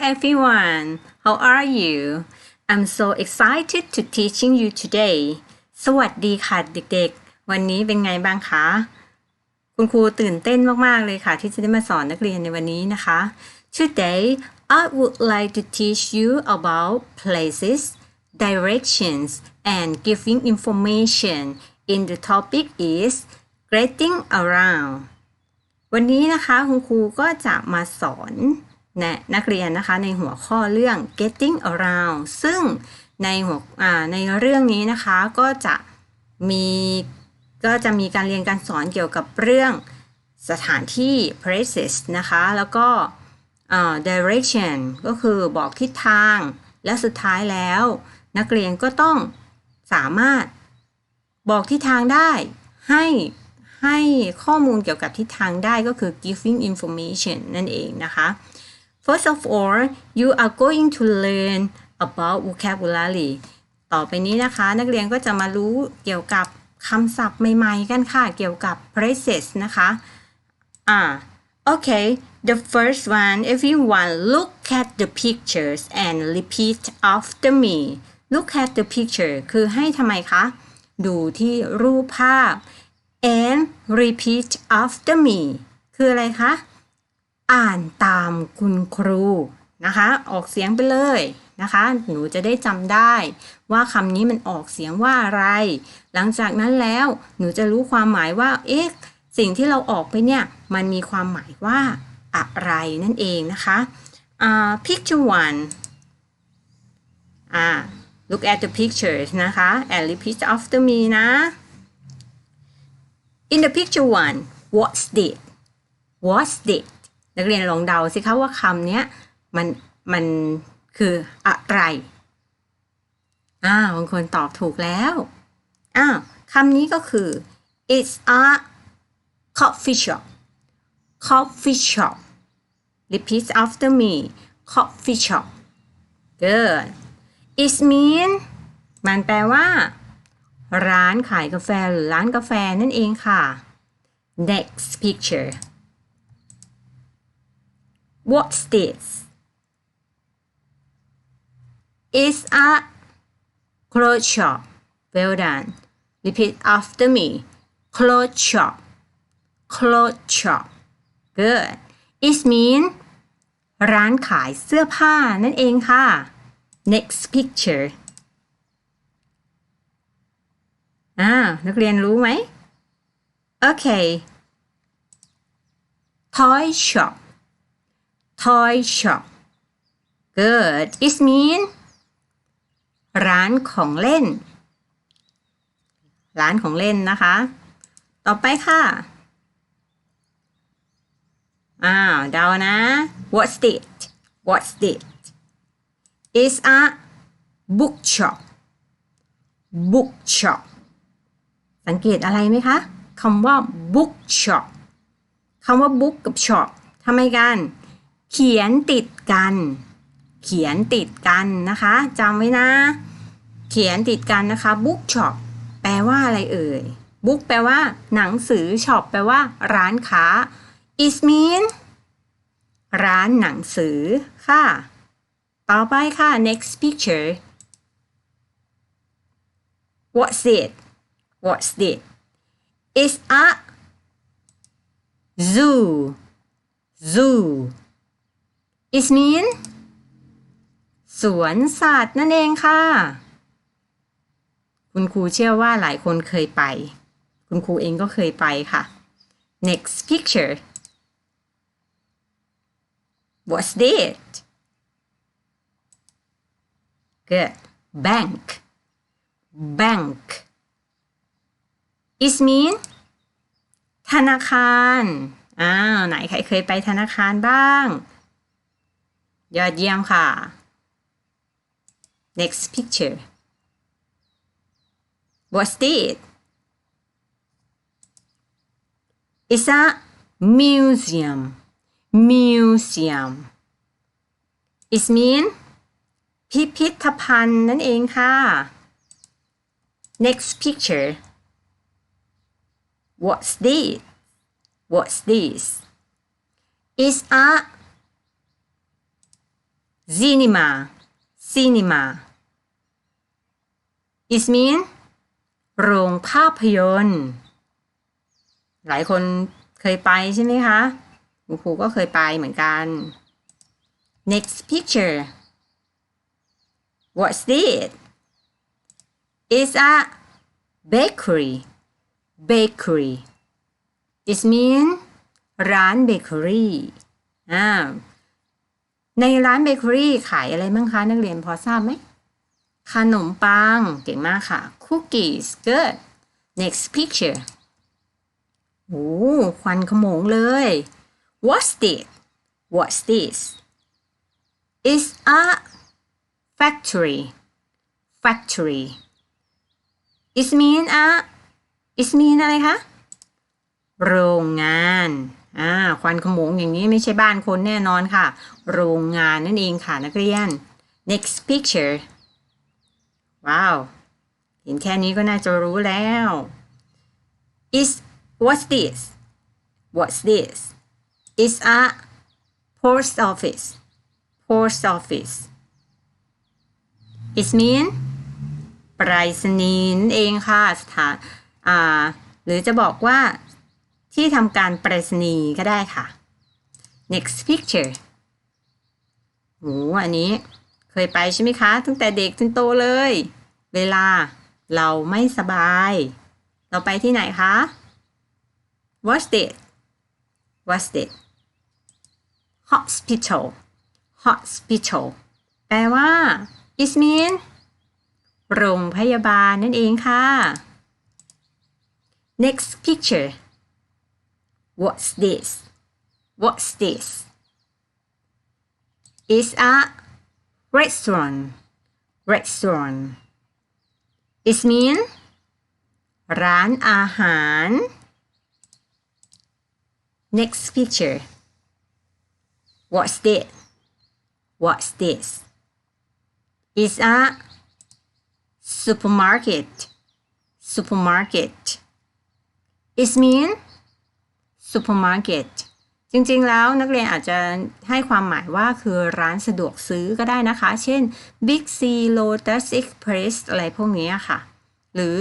everyone. How are you? I'm so excited to teaching you today. สวัสดีค่ะเด็กๆ วันนี้เป็นไงบ้างคะ คุณครูตื่นเต้นมากๆเลยค่ะ ที่จะได้มาสอนนักเรียนในวันนี้นะคะ Today I would like to teach you about places, directions, and giving information. In the topic is getting around. วันนี้นะคะคุณครูก็จะมาสอน นะนักเรียนนะคะในหัวข้อเรื่อง getting around ซึ่งในหัวในเรื่องนี้นะคะก็จะมีก็จะมีการเรียนการสอนเกี่ยวกับเรื่องสถานที่ places นะคะ แล้วก็ direction ก็คือบอกทิศทาง และสุดท้ายแล้ว นักเรียนก็ต้องสามารถบอกทิศทางได้ให้ให้ข้อมูลเกี่ยวกับทิศทางได้ก็คือ giving information นั่นเองนะคะ First of all you are going to learn about vocabulary ต่อไปนี้นะคะ นักเรียนก็จะมารู้เกี่ยวกับคำศัพท์ใหม่ๆกันค่ะ เกี่ยวกับ phrases นะคะอ่า Okay the first one everyone look at the pictures and repeat after me look at the picture คือให้ทำไมคะ ดูที่รูปภาพ and repeat after me คืออะไรคะ อ่านตามคุณครูนะคะ ออกเสียงไปเลยนะคะ หนูจะได้จำได้ ว่าคำนี้มันออกเสียงว่าอะไร หลังจากนั้นแล้วหนูจะรู้ความหมายว่า เอ๊ะ สิ่งที่เราออกไปเนี่ย มันมีความหมายว่าอะไรนั่นเองนะคะอ่า picture one อ่า look at the pictures นะคะ and repeat after me นะ in the picture one what's it what's it นักเรียนลองเดาสิคะว่าคำนี้มันมันคืออะไรอ้าวบางคนตอบถูกแล้วอ้าวคำนี้ก็คือ it's a coffee shop coffee shop repeat after me coffee shop good it mean มันแปลว่า ร้านขายกาแฟหรือร้านกาแฟนั่นเองค่ะ next picture What's this? It's a clothes shop. Well done. Repeat after me. Clothes shop. Clothes shop. Good. It means ร้านขายเสื้อผ้านั่นเองค่ะ Next picture. อ่านักเรียนรู้ไหม โอเค Toy shop. Toy shop good it mean ร้านของเล่น ร้านของเล่นนะคะ ต่อไปค่ะ อ้าวเดานะ what's it what's it it's a bookshop bookshop สังเกตอะไรไหมคะคำว่า bookshop คำว่า book กับ shop ทำไมกัน เขียนติดกัน เขียนติดกันนะคะจำไว้นะ เขียนติดกันนะคะ book shop แปลว่าอะไรเอ่ย book แปลว่า หนังสือ shop แปลว่า ร้านค้า it mean ร้านหนังสือค่ะ ต่อไปค่ะ next picture what's it what's it it's a zoo zoo it mean สวนสัตว์นั่นเองค่ะ คุณครูเชื่อว่าหลายคนเคยไป คุณครูเองก็เคยไปค่ะ next picture what's this good bank bank it mean ธนาคาร อ้าว ไหนใครเคยไปธนาคารบ้าง ยอดเยี่ยมค่ะ next picture what's it it's a museum museum it mean พิพิธภัณฑ์นั่นเองค่ะ next picture what's this what's this it's a cinema cinema it means โรงภาพยนตร์ หลายคนเคยไปใช่ไหมคะคุณครูก็เคยไปเหมือนกัน next picture what's this it's a bakery bakery it means ร้านเบเกอรี่อ่า ในร้านเบเกอรี่ขายอะไรบ้างคะนักเรียนพอทราบไหมขนมปัง เก่งมากค่ะ cookies good next picture โอ้ควันขโมงเลย what's this what's this is a factory factory it mean a it mean อะไรคะ โรงงาน อ่าควันขโมงอย่างนี้ไม่ใช่บ้านคนแน่นอนค่ะ โรงงานนั่นเองค่ะนักเรียน next picture ว้าว เห็นแค่นี้ก็น่าจะรู้แล้ว is what's this what's this is a post office post office it mean ไปรษณีย์นั่นเองค่ะสถานอ่าหรือจะบอกว่า ที่ทำการไปรษณีย์ก็ได้ค่ะ next picture โอ้อันนี้เคยไปใช่ไหมคะ ตั้งแต่เด็กจนโตเลย เวลาเราไม่สบาย เราไปที่ไหนคะ What's it What's it Hospital Hospital แปลว่า it mean โรงพยาบาลนั่นเองค่ะ next picture What's this What's this It's a restaurant restaurant it mean ร้านอาหาร next picture what's this what's this it's a supermarket supermarket it mean Supermarket จริงๆ แล้วนักเรียนอาจจะให้ความหมายว่าคือร้านสะดวกซื้อก็ได้นะคะ เช่น Big C Lotus Express อะไรพวกนี้ค่ะ หรือ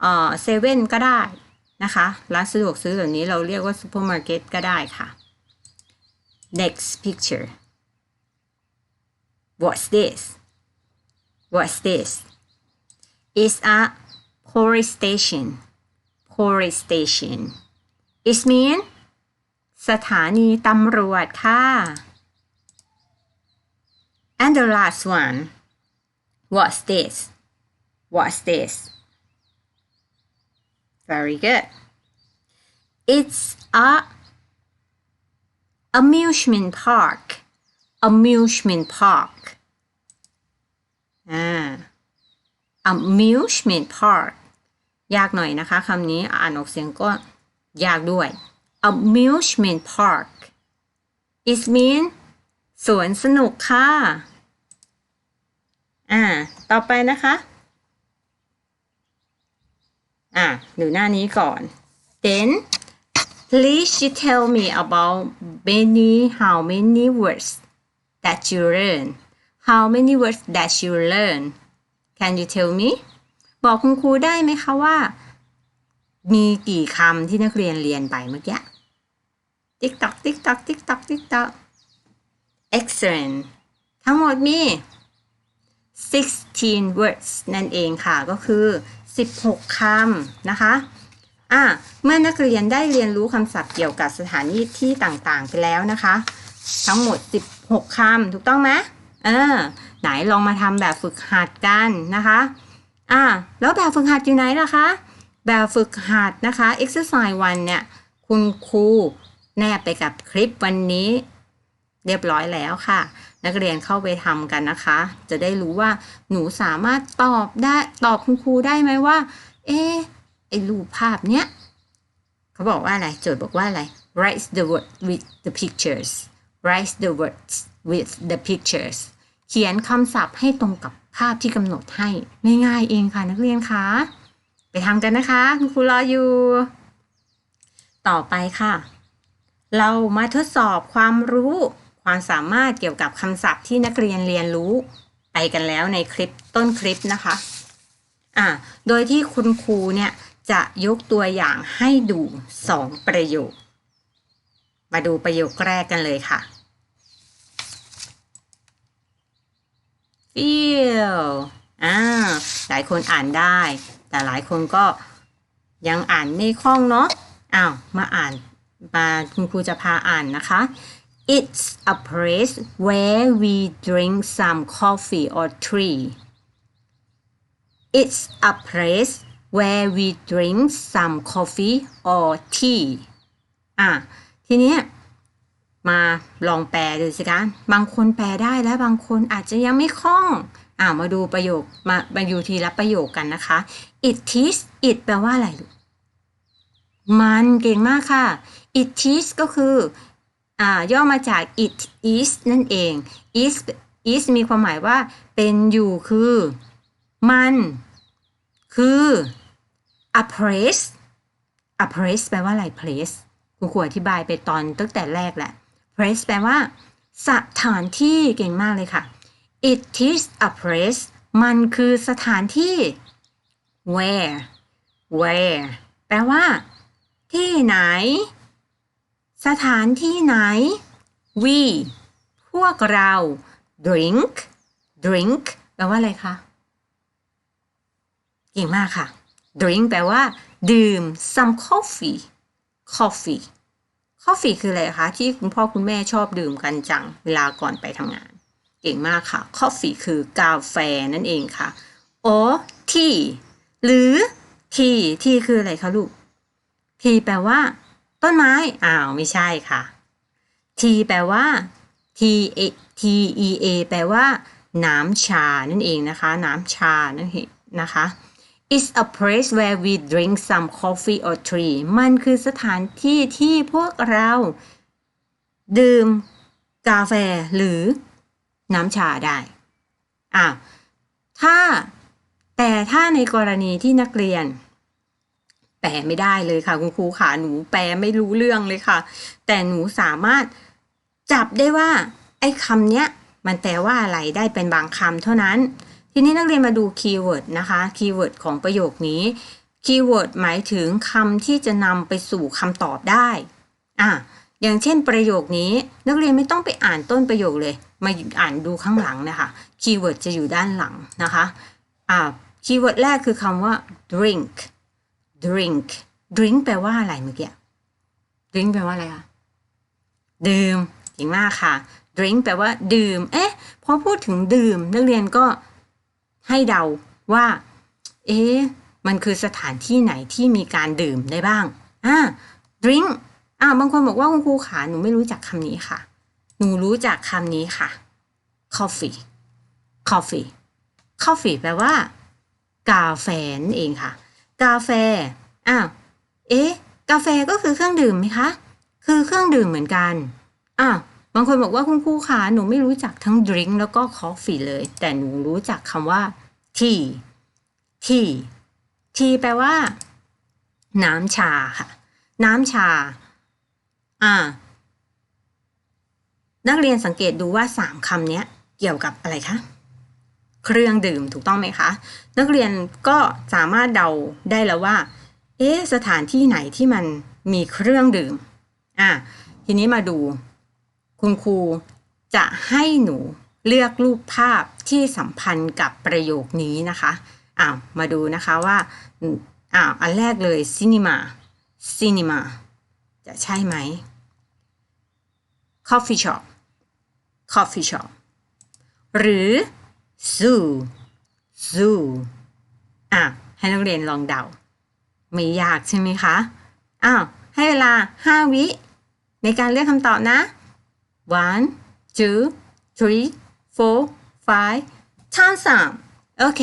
เอ่อเซเว่นก็ได้นะคะ ร้านสะดวกซื้อแบบนี้เราเรียกว่าซูเปอร์มาร์เก็ตก็ได้ค่ะ next picture what's this what's this it's a police station police station it mean สถานีตำรวจค่ะ and the last one what's this what's this very good it's a amusement park amusement park อ่า amusement park ยากหน่อยนะคะคำนี้อ่านออกเสียงก็ ยากด้วย amusement park it mean สวนสนุกค่ะ อ่า ต่อไปนะคะ อะดูหน้านี้ก่อน then please you tell me about many how many words that you learn how many words that you learn can you tell me บอกคุณครูได้ไหมคะว่า มีกี่คำที่นักเรียนเรียนไปเมื่อกี้ ติ๊กตอกติ๊กตอกติ๊กตอกติ๊กตอก excellent ทั้งหมดมี 16 words นั่นเองค่ะ ก็คือ 16 คำนะคะอะเมื่อนักเรียนได้เรียนรู้คำศัพท์เกี่ยวกับสถานที่ที่ต่างๆ ไปแล้วนะคะ ทั้งหมด 16 คำถูกต้องไหมเออ ไหนลองมาทำแบบฝึกหัดกันนะคะอะแล้วแบบฝึกหัดอยู่ไหนล่ะคะ แบบฝึกหัดนะคะ exercise วันเนี่ย คุณครูแนบไปกับคลิปวันนี้ เรียบร้อยแล้วค่ะ นักเรียนเข้าไปทำกันนะคะ จะได้รู้ว่าหนูสามารถตอบได้ตอบคุณครูได้ไหมว่า เอ๊ไอรูปภาพเนี้ยเขาบอกว่าอะไร โจทย์บอกว่าอะไร write the word with the pictures write the words with the pictures เขียนคำศัพท์ให้ตรงกับภาพที่กำหนดให้ง่ายๆเองค่ะนักเรียนคะ ไปทำกันนะคะ คุณครูรออยู่ ต่อไปค่ะ เรามาทดสอบความรู้ ความสามารถเกี่ยวกับคำศัพท์ที่นักเรียนเรียนรู้ ไปกันแล้วในคลิปต้นคลิปนะคะอ่าโดยที่คุณครูเนี่ยจะยกตัวอย่างให้ดูสองประโยค มาดูประโยคแรกกันเลยค่ะ feel อ่าหลายคนอ่านได้ แต่หลายคนก็ยังอ่านไม่คล่องเนาะอ้าวมาอ่านมาคุณครูจะพาอ่านนะคะ It's a place where we drink some coffee or tea. It's a place where we drink some coffee or tea. อะทีนี้มาลองแปลดูสิคะบางคนแปลได้แล้วบางคนอาจจะยังไม่คล่อง อ่ามาดูประโยคมามาดูทีละประโยคกันนะคะ it is it แปลว่าอะไรลูกมันเก่งมากค่ะ it is ก็คืออ่าย่อมาจาก it is นั่นเอง is is มีความหมายว่าเป็นอยู่คือ มันคือ a place a place แปลว่าอะไร place คุณครูอธิบายไปตอนตั้งแต่แรกแหละ place แปลว่า สถานที่เก่งมากเลยค่ะ it is a place มันคือสถานที่ where where แปลว่า ที่ไหน สถานที่ไหน we พวกเรา drink drink แปลว่าอะไรคะเก่งมากค่ะ drink แปลว่า ดื่ม some coffee coffee coffee คืออะไรคะ ที่คุณพ่อคุณแม่ชอบดื่มกันจัง เวลาก่อนไปทำงาน เก่งมากค่ะ coffee คือกาแฟนั่นเองค่ะ or tea หรือ tea tea คืออะไรคะลูก tea แปลว่า ต้นไม้อ้าวไม่ใช่ค่ะ tea แปลว่า t a t e a แปลว่า น้ำชานั่นเองนะคะ น้ำชานั่นเองนะคะ It's a place where we drink some coffee or tea มันคือสถานที่ที่พวกเรา ดื่มกาแฟหรือ น้ำชาได้อะถ้าแต่ถ้าในกรณีที่นักเรียน แปลไม่ได้เลยค่ะ คุณครูค่ะหนูแปลไม่รู้เรื่องเลยค่ะ แต่หนูสามารถจับได้ว่า ไอ้คำเนี้ยมันแปลว่าอะไรได้เป็นบางคำเท่านั้น ทีนี้นักเรียนมาดูคีย์เวิร์ดนะคะคีย์เวิร์ดของประโยคนี้คีย์เวิร์ดหมายถึงคำที่จะนำไปสู่คำตอบได้อะ อย่างเช่นประโยคนี้ นักเรียนไม่ต้องไปอ่านต้นประโยคเลย มาอ่านดูข้างหลังนะคะคีย์เวิร์ดจะอยู่ด้านหลังนะคะอ่าคีย์เวิร์ดแรกคือคำว่า drink drink drink แปลว่าอะไรเมื่อกี้ drink แปลว่าอะไรคะดื่มเก่งมากค่ะ drink แปลว่า ดื่ม เอ๊ะพอพูดถึงดื่ม นักเรียนก็ให้เดาว่า เอ๊ะมันคือสถานที่ไหนที่มีการดื่มได้บ้างอ่า drink อ่าบางคนบอกว่าคุณครูขาหนูไม่รู้จักคำนี้ค่ะ หนูรู้จักคำนี้ค่ะ coffee coffee coffee แปลว่า กาแฟนั่นเองค่ะ กาแฟอ้าวเอ๊ะ กาแฟก็คือเครื่องดื่มไหมคะ คือเครื่องดื่มเหมือนกันอะบางคนบอกว่าคุณครูขาหนูไม่รู้จักทั้งดริงก์แล้วก็คอฟฟี่เลย แต่หนูรู้จักคำว่า tea tea tea แปลว่า น้ำชาค่ะ น้ำชา อ่า นักเรียนสังเกตดูว่าสามคำนี้เกี่ยวกับอะไรคะเครื่องดื่มถูกต้องไหมคะ นักเรียนก็สามารถเดาได้แล้วว่า เอ๊ะสถานที่ไหนที่มันมีเครื่องดื่มอะทีนี้มาดู คุณครูจะให้หนูเลือกรูปภาพที่สัมพันธ์กับประโยคนี้นะคะอ่าวมาดูนะคะว่าอ่าวอันแรกเลย cinema cinema จะใช่ไหม coffee shop coffee shop หรือ zoo zoo อะ ให้นักเรียนลองเดา ไม่ยากใช่ไหมคะ อ้าว ให้เวลา 5 วิ ในการเลือกคำตอบนะ one two three four five time up โอเค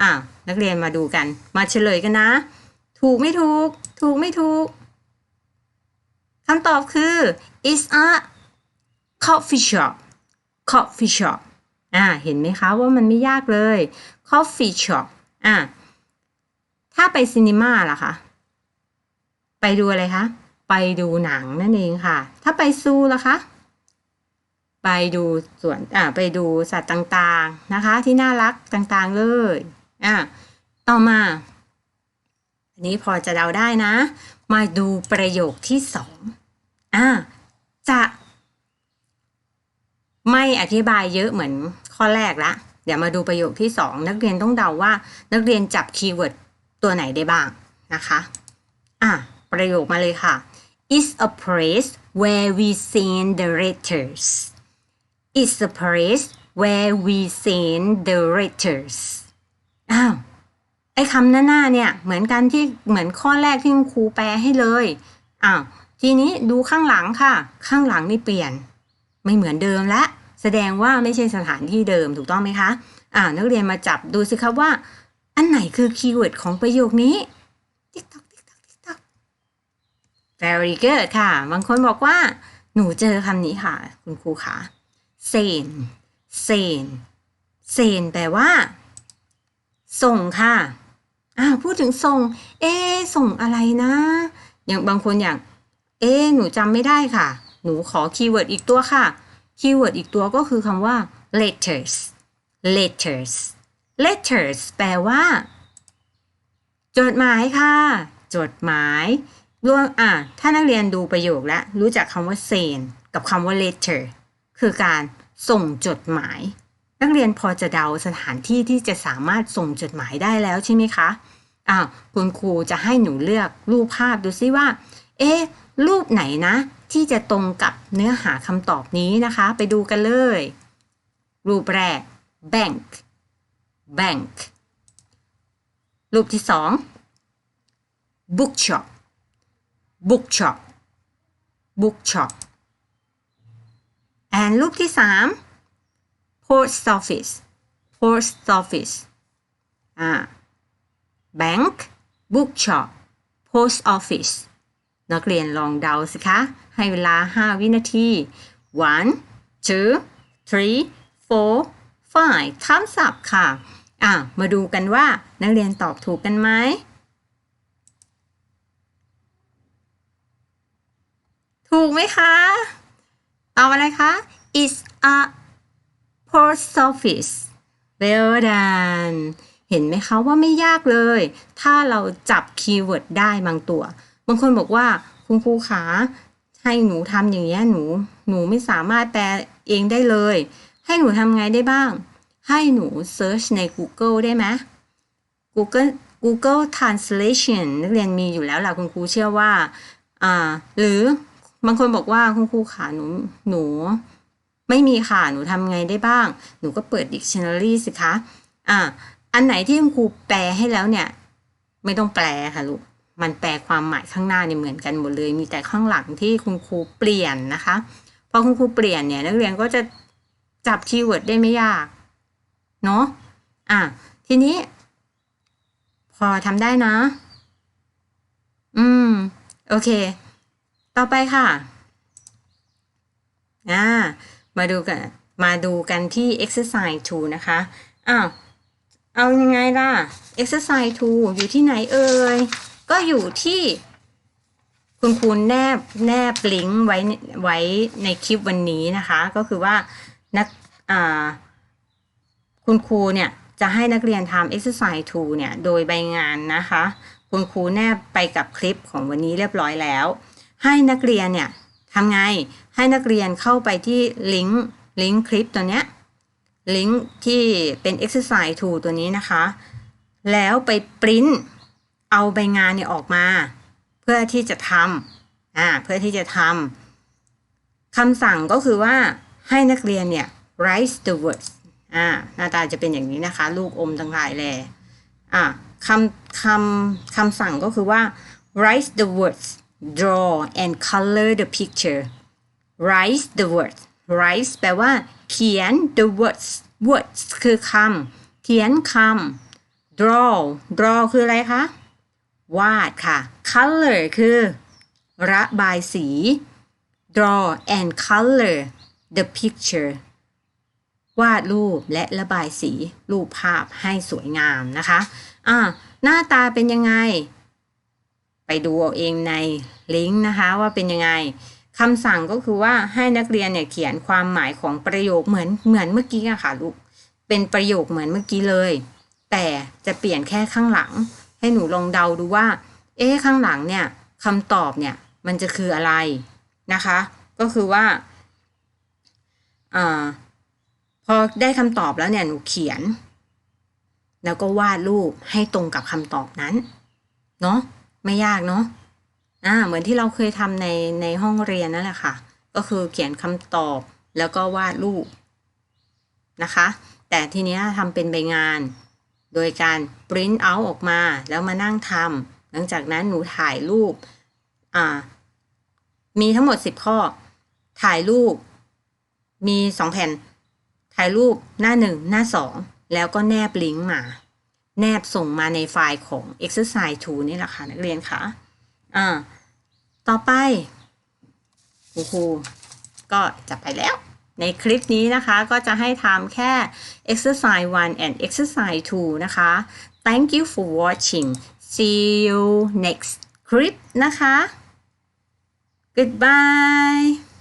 อะ นักเรียนมาดูกัน มาเฉลยกันนะ ถูกไม่ถูก ถูกไม่ถูกคำตอบคือ is a coffee shop coffee shop อ่าเห็นไหมคะว่ามันไม่ยากเลย coffee shop อ่าถ้าไปซีนีมาล่ะคะไปดูอะไรคะ ไปดูหนังนั่นเองค่ะ ถ้าไปซูล่ะคะ ไปดูสวนอ่าไปดูสัตว์ต่างๆนะคะ ที่น่ารักต่างๆเลยอะต่อมา อันนี้พอจะเดาได้นะ มาดูประโยคที่สองอ่าจะ ไม่อธิบายเยอะเหมือนข้อแรกละเดี๋ยวมาดูประโยคที่สองนักเรียนต้องเดาว่า นักเรียนจับคีย์เวิร์ดตัวไหนได้บ้างนะคะอะประโยคมาเลยค่ะ is a place where we send the letters is a place where we send the letters อ้าวไอ้คำหน้าๆเนี่ยเหมือนกันที่เหมือนข้อแรกที่ครูแปลให้เลยอ้าวทีนี้ดูข้างหลังค่ะ ข้างหลังนี่เปลี่ยน ไม่เหมือนเดิมละแสดงว่าไม่ใช่สถานที่เดิมถูกต้องไหมคะอ่านักเรียนมาจับดูสิครับว่า อันไหนคือคีย์เวิร์ดของประโยคนี้ติ๊กตอกติ๊กตอกติ๊กตอก very good ค่ะ บางคนบอกว่า หนูเจอคำนี้ค่ะ คุณครูคะ send send send แปลว่า ส่งค่ะอ่าพูดถึงส่ง เอ๊ส่งอะไรนะ อย่างบางคนอย่าง เอ๊หนูจำไม่ได้ค่ะ หนูขอคีย์เวิร์ดอีกตัวค่ะ คีย์เวิร์ดอีกตัวก็คือคำว่า letters letters letters แปลว่า จดหมายค่ะ จดหมายรวมอะ ถ้านักเรียนดูประโยคแล้ว รู้จักคำว่า send กับคำว่า letter คือการส่งจดหมาย นักเรียนพอจะเดาสถานที่ที่จะสามารถส่งจดหมายได้แล้วใช่ไหมคะอ้าวคุณครูจะให้หนูเลือกรูปภาพดูซิว่า เอ๊ะรูปไหนนะ ที่จะตรงกับเนื้อหาคำตอบนี้นะคะ ไปดูกันเลย รูปแรก bank bank รูปที่สอง bookshop bookshop bookshop and รูปที่สาม post office post office อ่า bank bookshop post office นักเรียนลองเดาสิคะ ให้เวลา 5 วินาที one two three four five คำศัพท์ค่ะ อะ มาดูกันว่านักเรียนตอบถูกกันไหมถูกไหมคะตอบอะไรคะ is a post office well done เห็นไหมคะว่าไม่ยากเลย ถ้าเราจับคีย์เวิร์ดได้บางตัวางคนบอกว่าคุณครูขาให้หนูทำอย่างเงี้ยหนู หนูไม่สามารถแปลเองได้เลย ให้หนูทำไงได้บ้าง ให้หนูเซิร์ชใน Google ได้ไหม Google Google Translation นักเรียนมีอยู่แล้วล่ะคุณครูเชื่อว่า อ่า หรือบางคนบอกว่าคุณครูขาหนูหนู ไม่มีค่ะหนูทำไงได้บ้าง หนูก็เปิด dictionary สิคะ อ่า อันไหนที่คุณครูแปลให้แล้วเนี่ย ไม่ต้องแปลค่ะลูก มันแปลความหมายข้างหน้าเนี่ยเหมือนกันหมดเลย มีแต่ข้างหลังที่คุณครูเปลี่ยนนะคะพอคุณครูเปลี่ยนเนี่ยนักเรียนก็จะจับคีย์เวิร์ดได้ไม่ยากเนาะอะทีนี้ พอทำได้นะ อืม โอเค ต่อไปค่ะอ่ามาดูกัน มาดูกันที่ exercise 2 นะคะ อ้าว เอายังไงล่ะ exercise 2 อยู่ที่ไหนเอ่ย ก็อยู่ที่คุณครูแนบแนบลิงก์ไว้ไว้ในคลิปวันนี้นะคะ ก็คือว่านักคุณครูเนี่ยจะให้นักเรียนทำ exercise 2เนี่ยโดยใบงานนะคะ คุณครูแนบไปกับคลิปของวันนี้เรียบร้อยแล้ว ให้นักเรียนเนี่ยทำไงให้นักเรียนเข้าไปที่ลิงก์ลิงก์คลิปตัวเนี้ยลิงก์ที่เป็น exercise 2ตัวนี้นะคะ แล้วไปปริ้น เอาใบงานเนี่ยออกมา เพื่อที่จะทำอ่าเพื่อที่จะทำคำสั่งก็คือว่าให้นักเรียนเนี่ย write the words อ่าหน้าตาจะเป็นอย่างนี้นะคะ ลูกอมทั้งหลายแลอ่าคำคำคำสั่งก็คือว่า write the words draw and color the picture write the words write แปลว่า เขียน the words words คือคำเขียนคำ draw draw คืออะไรคะ วาดค่ะ color คือ ระบายสี draw and color the picture วาดรูปและระบายสีรูปภาพให้สวยงามนะคะอ่าหน้าตาเป็นยังไง ไปดูเอาเองในลิงก์นะคะว่าเป็นยังไงคำสั่งก็คือว่าให้นักเรียนเนี่ยเขียนความหมายของประโยคเหมือนเหมือนเมื่อกี้อะค่ะลูกเป็นประโยคเหมือนเมื่อกี้เลย แต่จะเปลี่ยนแค่ข้างหลัง ให้หนูลองเดาดูว่า เอ๊ะข้างหลังเนี่ยคำตอบเนี่ยมันจะคืออะไรนะคะ ก็คือว่าอาพอได้คำตอบแล้วเนี่ยหนูเขียน แล้วก็วาดรูปให้ตรงกับคำตอบนั้น เนาะไม่ยากเนาะอ่าเหมือนที่เราเคยทำในในห้องเรียนนั่นแหละค่ะ ก็คือเขียนคำตอบแล้วก็วาดรูปนะคะ แต่ทีเนี้ยทำเป็นใบงาน โดยการ print out ออกมาแล้วมานั่งทำหลังจากนั้นหนูถ่ายรูปมีทั้งหมด 10 ข้อ ถ่ายรูป มี 2 แผ่น ถ่ายรูปหน้า 1 หน้า 2 แล้วก็แนบลิงก์มา แนบส่งมาในไฟล์ของ exercise 2 นี่แหละค่ะ นักเรียนคะอ่าต่อไปครูครูก็จะไปแล้ว ในคลิปนี้นะคะก็จะให้ทำแค่ exercise 1 and exercise 2 นะคะ thank you for watching see you next clip นะคะ goodbye